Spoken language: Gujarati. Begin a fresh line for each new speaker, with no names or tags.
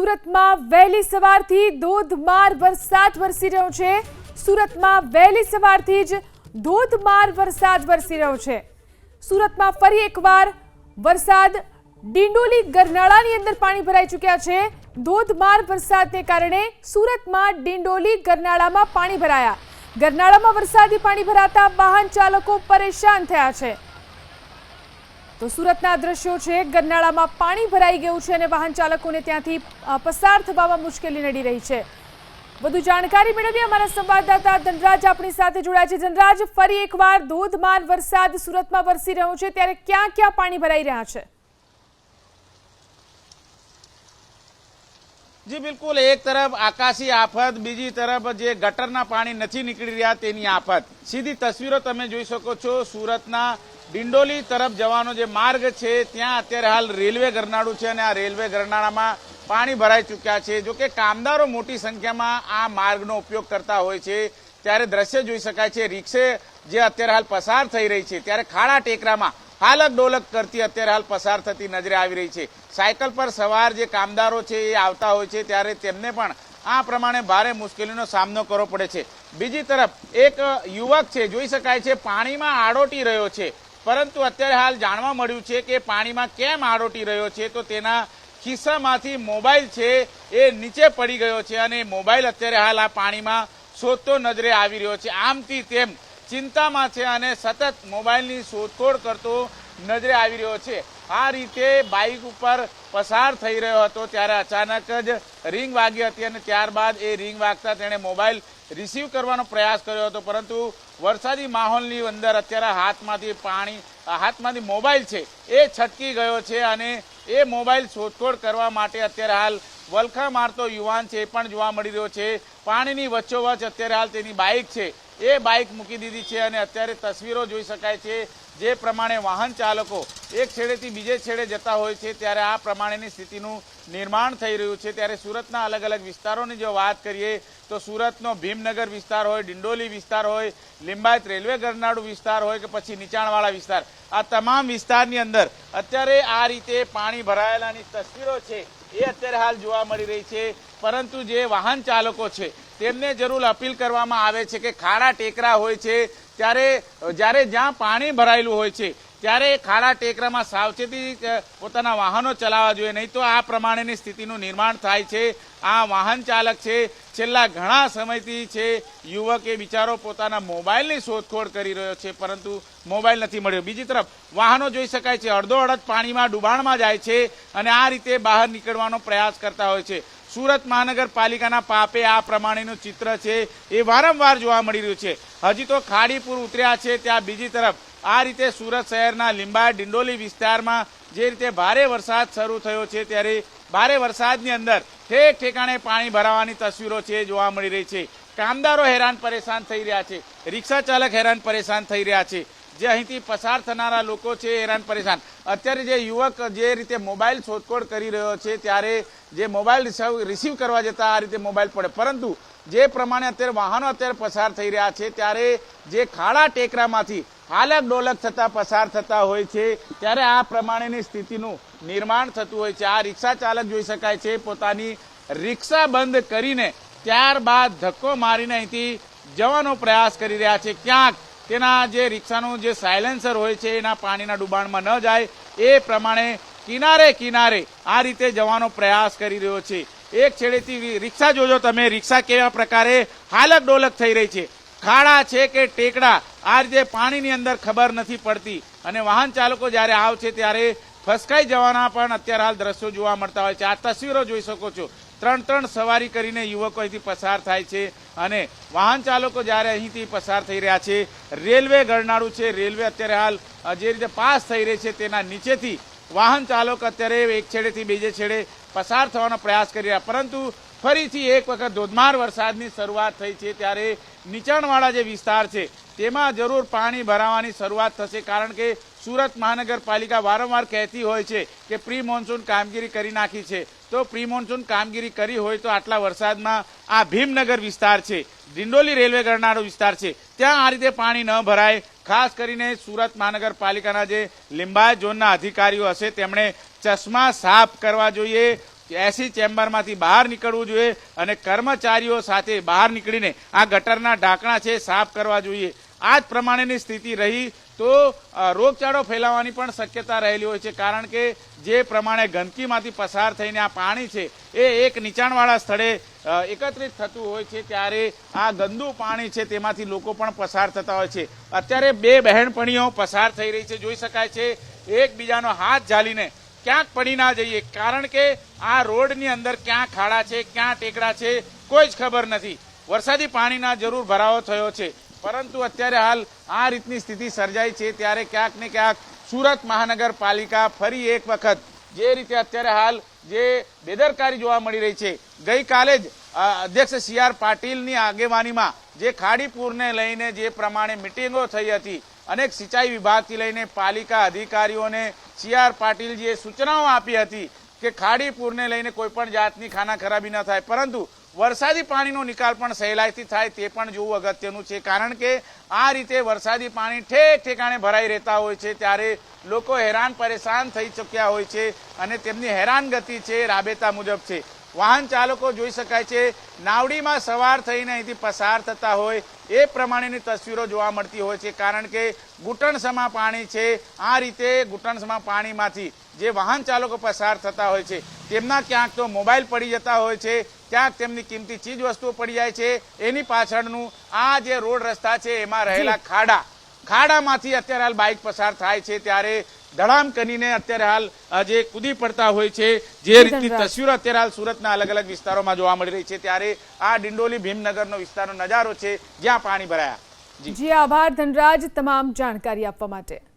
સુરતમાં વહેલી સવારથી ધોધમાર વરસાદ વરસી રહ્યો છે. સુરતમાં વહેલી સવારથી જ ધોધમાર વરસાદ વરસી રહ્યો છે. સુરતમાં ફરી એકવાર વરસાદ ડિંડોલી ગરનાળાની અંદર પાણી ભરાઈ ચૂક્યા છે. ધોધમાર વરસાદને કારણે સુરતમાં ડિંડોલી ગરનાળામાં પાણી ભરાયા. ગરનાળામાં વરસાદી પાણી ભરાતા વાહન ચાલકો પરેશાન થયા છે. તો સુરતના દ્રશ્યો છે, ગરનાળામાં પાણી ભરાઈ ગયું છે અને વાહન ચાલકોને ત્યાંથી પસાર થવામાં મુશ્કેલી નડી રહી છે. વધુ જાણકારી મેળવી અમારા સંવાદદાતા ધનરાજ આપણી સાથે જોડાયા છે. ધનરાજ, ફરી એકવાર ધોધમાર વરસાદ સુરતમાં વરસી રહ્યો છે. ત્યારે ક્યાં ક્યાં પાણી ભરાઈ રહ્યા છે?
જી, બિલકુલ. એક તરફ આકાશી આફત, બીજી તરફ જે ગટરના પાણી નથી નીકળી રહ્યા તેની આફત. સીધી તસવીરો તમે જોઈ શકો છો. સુરતના ડિંડોલી તરફ જવાનો જે માર્ગ છે, ત્યાં અત્યારે હાલ રેલવે ગરનાળું છે અને આ રેલવે ગરનાળામાં પાણી ભરાઈ ચૂક્યા છે. જોકે કામદારો મોટી સંખ્યામાં આ માર્ગનો ઉપયોગ કરતા હોય છે. ત્યારે દ્રશ્ય જોઈ શકાય છે. રિક્ષે જે અત્યારે હાલ પસાર થઈ રહી છે, ત્યારે ખાડા ટેકરામાં હાલક ડોલક કરતી અત્યારે હાલ પસાર થતી નજરે આવી રહી છે. સાયકલ પર સવાર જે કામદારો છે એ આવતા હોય છે ત્યારે તેમને પણ આ પ્રમાણે ભારે મુશ્કેલીનો સામનો કરવો પડે છે. બીજી તરફ, એક યુવક છે, જોઈ શકાય છે, પાણીમાં આડોટી રહ્યો છે. પરંતુ અત્યારે હાલ જાણવા મળ્યું છે કે પાણીમાં કેમ આડોટી રહ્યો છે તો તેના ખિસ્સામાંથી મોબાઈલ છે એ નીચે પડી ગયો છે અને મોબાઈલ અત્યારે હાલ આ પાણીમાં શોધતો નજરે આવી રહ્યો છે. આમથી તેમ ચિંતામાં છે અને સતત મોબાઈલની શોધખોળ કરતો નજરે આવી રહ્યો છે. આ રીતે બાઇક ઉપર પસાર થઈ રહ્યો હતો ત્યારે અચાનક જ રિંગ વાગી હતી અને ત્યારબાદ એ રિંગ વાગતા તેણે મોબાઈલ રિસીવ કરવાનો પ્રયાસ કર્યો હતો. પરંતુ વરસાદી માહોલની અંદર અત્યારે હાથમાંથી પાણી, હાથમાંથી મોબાઈલ છે એ છટકી ગયો છે અને એ મોબાઈલ શોધખોળ કરવા માટે અત્યારે હાલ વલખા મારતો યુવાન છે એ પણ જોવા મળી રહ્યો છે. પાણીની વચ્ચોવચ અત્યારે હાલ તેની બાઇક છે એ બાઇક મૂકી દીધી છે અને અત્યારે તસવીરો જોઈ શકાય છે જે પ્રમાણે વાહન ચાલકો એક છેડેથી બીજે છેડે જતા હોય છે ત્યારે આ પ્રમાણેની સ્થિતિનું નિર્માણ થઈ રહ્યું છે. ત્યારે સુરતના અલગ અલગ વિસ્તારોની જો વાત કરીએ તો સુરતનો ભીમનગર વિસ્તાર હોય, ડિંડોલી વિસ્તાર હોય, લિંબાયત રેલવે ગરનાળુ વિસ્તાર હોય કે પછી નીચાણવાળા વિસ્તાર. આ તમામ વિસ્તારની અંદર અત્યારે આ રીતે પાણી ભરાયેલાની તસવીરો છે એ અત્યારે હાલ જોવા મળી રહી છે. પરંતુ જે વાહન ચાલકો છે તેમને જરૂર અપીલ કરવામાં આવે છે કે ખાડા ટેકરા હોય છે. ત્યારે, જ્યારે જ્યાં પાણી ભરાયેલું હોય છે, ત્યારે ખાડા ટેકરામાં સાવચેતી પોતાના વાહનો ચલાવવા જોઈએ. નહીં તો આ પ્રમાણેની સ્થિતિનું નિર્માણ થાય છે. આ વાહન ચાલક છે. છેલ્લા ઘણા સમયથી છે, યુવકે બિચારો પોતાના મોબાઈલની શોધખોળ કરી રહ્યો છે, પરંતુ મોબાઈલ નથી મળ્યો. બીજી તરફ, વાહનો જોઈ શકાય છે, અડધો અડધ પાણીમાં ડુબાણમાં જાય છે અને આ રીતે બહાર નીકળવાનો પ્રયાસ કરતા હોય છે. સુરત મહાનગરપાલિકાના પાપે આ પ્રમાણેનું ચિત્ર છે એ વારંવાર જોવા મળી રહ્યું છે. હજી તો ખાડીપુર ઉતર્યા છે ત્યાં બીજી તરફ. આ રીતે સુરત શહેરના લીંબાયત ડિંડોલી વિસ્તારમાં જે રીતે ભારે વરસાદ શરૂ થયો છે ત્યારે ભારે વરસાદની અંદર ઠેક ઠેકાણે પાણી ભરાવાની તસવીરો છે જોવા મળી રહી છે. કામદારો હેરાન પરેશાન થઈ રહ્યા છે. રિક્ષા ચાલક હેરાન પરેશાન થઈ રહ્યા છે. જે અહીંથી પસાર થનારા લોકો છે હેરાન પરેશાન. અત્યારે જે યુવક જે રીતે મોબાઈલ શોધખોળ કરી રહ્યો છે, ત્યારે જે મોબાઈલ રિસીવ કરવા જતા આ રીતે મોબાઈલ પડે. પરંતુ જે પ્રમાણે અત્યારે વાહનો અત્યારે પસાર થઈ રહ્યા છે, ત્યારે જે ખાડા ટેકરામાંથી હાલક ડોલક થતાં પસાર થતા હોય છે, ત્યારે આ પ્રમાણેની સ્થિતિનું નિર્માણ થતું હોય છે. આ રિક્ષા ચાલક જોઈ શકાય છે, પોતાની રિક્ષા બંધ કરીને ત્યારબાદ ધક્કો મારીને અહીંથી જવાનો પ્રયાસ કરી રહ્યા છે. ક્યાંક તેના જે રિક્ષાનું જે સાયલેન્સર હોય છે, એના પાણીના ડુબાણમાં ન જાય, એ પ્રમાણે કિનારે કિનારે આ રીતે જવાનો પ્રયાસ કરી રહ્યો છે. એક છેડેથી રિક્ષા જોજો તમે, રિક્ષા કેવા પ્રકારે હાલક ડોલક થઈ રહી છે. ખાડા છે કે ટેકડા, આ રીતે પાણીની અંદર ખબર નથી પડતી. અને વાહન ચાલકો જ્યારે આવશે ત્યારે ફસકાઈ જવાના પણ અત્યારે હાલ દ્રશ્યો જોવા મળતા હોય છે. આ તસવીરો જોઈ શકો છો. ત્રણ ત્રણ સવારી કરીને યુવકો અહીંથી પસાર થાય છે. અને વાહન ચાલકો જ્યારે અહીંથી પસાર થઈ રહ્યા છે, રેલવે ગરનાળું છે, રેલવે અત્યારે હાલ જે રીતે પાસ થઈ રહી છે તેના નીચેથી વાહન ચાલક અત્યારે એક છેડેથી બીજે છેડે પસાર થવાનો પ્રયાસ કરી રહ્યા. પરંતુ ફરીથી એક વખત ધોધમાર વરસાદની શરૂઆત થઈ છે ત્યારે નીચાણવાળા જે વિસ્તાર છે, તેમાં જરૂર પાણી ભરાવાની શરૂઆત થશે કારણ કે સુરત મહાનગરપાલિકા વારંવાર કહેતી હોય છે કે પ્રી મોન્સૂન કામગીરી કરી નાખી છે. તો પ્રી મોન્સૂન કામગીરી કરી હોય તો આટલા વરસાદમાં આ ભીમનગર વિસ્તાર છે દિંડોલી રેલવે ગરનાળો વિસ્તાર છે. ત્યાં આ રીતે પાણી ન ભરાય. ખાસ કરીને સુરત મહાનગરપાલિકાના જે લિંબાયત ઝોનના અધિકારીઓ હશે, તેમણે ચશ્મા સાફ કરવા જોઈએ, એસી ચેમ્બરમાંથી બહાર નીકળવું જોઈએ અને કર્મચારીઓ સાથે બહાર નીકળીને આ ગટરના ઢાંકણા છે, સાફ કરવા જોઈએ. આ જ પ્રમાણેની સ્થિતિ રહી તો રોગચાળો ફેલાવાની પણ શક્યતા રહેલી હોય છે. કારણ કે જે પ્રમાણે ગંદકીમાંથી પસાર થઈને આ પાણી છે, એ એક નીચાણવાળા સ્થળે એકત્રિત થતું હોય છે. ત્યારે આ ગંદુ પાણી છે તેમાંથી લોકો પણ પસાર થતા હોય છે. અત્યારે બે બહેનપણીઓ પસાર થઈ રહી છે. જોઈ શકાય છે, એકબીજાનો હાથ ઝાલીને ક્યાંક પડી ના જઈએ. કારણ કે આ રોડની અંદર ક્યાં ખાડા છે, ક્યાં ટેકડા છે, કોઈ જ ખબર નથી. વરસાદી પાણીના જરૂર ભરાવો થયો છે. પરંતુ અત્યારે હાલ આ રીતની સ્થિતિ સર્જાઈ છે. ત્યારે ક્યાંક ને ક્યાંક સુરત મહાનગરપાલિકા ફરી એક વખત જે રીતે અત્યારે હાલ જે બેદરકારી જોવા મળી રહી છે. ગઈકાલે જ અધ્યક્ષ સી આર પાટીલની આગેવાનીમાં જે ખાડીપુરને લઈને જે પ્રમાણે મિટિંગો થઈ હતી, અનેક સિંચાઈ વિભાગથી લઈને પાલિકા અધિકારીઓને સી આર પાટીલજીએ સૂચનાઓ આપી હતી કે ખાડીપુરને લઈને કોઈ પણ જાતની ખાના ખરાબી ન થાય. પરંતુ વરસાદી પાણીનો નિકાલ પણ સહેલાઈથી થાય તે પણ જોવું અગત્યનું છે. કારણ કે આ રીતે વરસાદી પાણી ઠેક ઠેકાણે ભરાઈ રહેતા હોય છે, ત્યારે લોકો હેરાન પરેશાન થઈ ચૂક્યા હોય છે અને તેમની હેરાનગતિ છે રાબેતા મુજબ છે. વાહન ચાલકો જોઈ શકાય છે, નાવડીમાં સવાર થઈને અહીંથી પસાર થતા હોય એ પ્રમાણેની તસવીરો જોવા મળતી હોય છે. કારણ કે ઘૂંટણસમાં પાણી છે, આ રીતે ઘૂંટણસમાં પાણીમાંથી જે વાહન ચાલકો પસાર થતા હોય છે તેમના ક્યાંક તો મોબાઈલ પડી જતા હોય છે ક્યાંક તેમની કિંમતી ચીજ વસ્તુઓ પડી જાય છે એની પાછળનું આ જે રોડ રસ્તા છે એમાં રહેલા ખાડા. ખાડામાંથી અત્યારે હાલ બાઇક પસાર થાય છે ત્યારે ધડામ કરીને અત્યારે હાલ જે કૂદી પડતા હોય છે જે રીતની. તસવીરો અત્યારે હાલ સુરતના અલગ અલગ વિસ્તારોમાં જોવા મળી રહી છે ત્યારે આ ડિંડોલી ભીમનગરનો વિસ્તારનો નજારો છે જ્યાં પાણી ભરાયા.
જી આભાર ધનરાજ તમામ જાણકારી આપવા માટે.